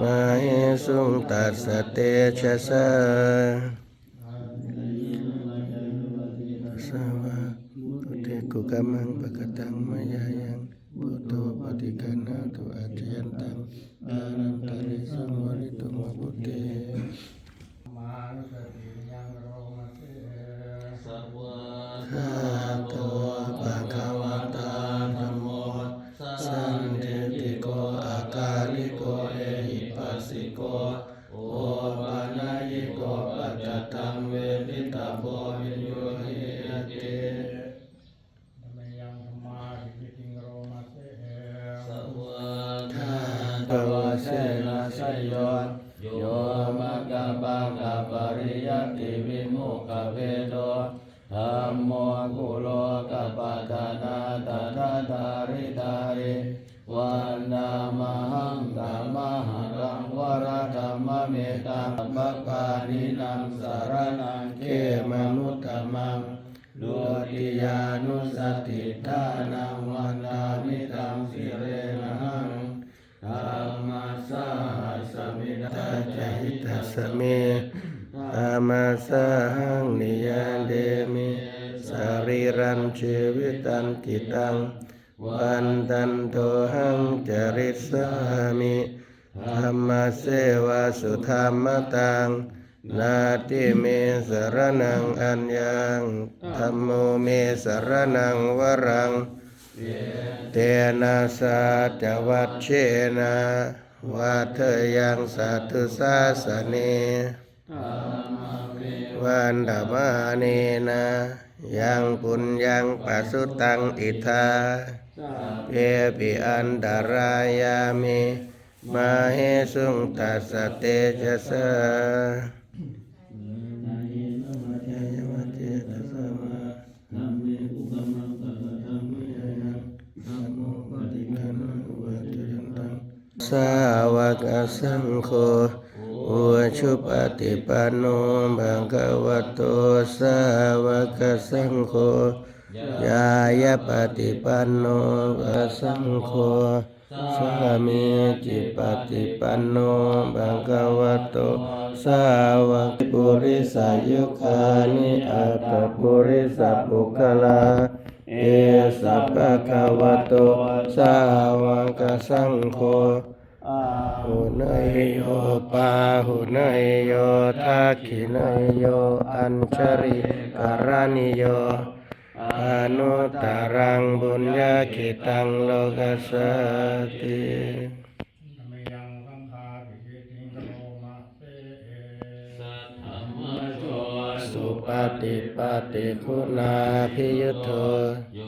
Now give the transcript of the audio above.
มาเหสุงตั อิโกเอหิปัสสิโกโอปานายิโกปัจจตังเวทิตาโพวิญโยหิยเตธรรมยังธรรมาทิติงโรมาเสสัพพะข้าตวเสนาสยโยโยมะกะปังกะปริยติวิโมุขเวโตธัมโมกุโลกะปัฏนาตถาตาริตาริวันนามหัง เมตังมะปานินังสารนังเขมมุตตมังดุติยานุสติทานังวันนามิตังสิเรนังธรรมัสสะสมิดาจหิตัสเมธรรมัสสะหังนิยานเดมิสรีรันชีวิตันติตังวันตันโตหังจริสามิ ธรรมเสวะสุธรรมตัง นาติเมสรนังอัญญังธรรมโมเมสรนังวรัง เตนะสาจวัชเชนะวัฏยังสัตุสาสเนวันดามาเนนะยังปุญญังปัสสุตังอิทาเปปิอันดารายามิ มาเหสุงตัสะเตชะสะสาวกสังโฆอุชุปฏิปันโนภะคะวะโตสาวกสังโฆ ยายปฏิปันโนภะสังโฆสามีจิปฏิปันโนภะคะวะโตสาวกปุริสายุคานิอัตปุริสปุคลาเอสัพพะคะวโตสาวกสังโฆหุเนยโยปาหุเนยโยทักขิเนยโยอัญชริการณิโย อนุตตรังบุญญาคิตังโลกัสสติ ธรรมยังสังฆาทิติงโรมาเส สัทธรรมโช สุปฏิปฏิคุณาภิยุโทโย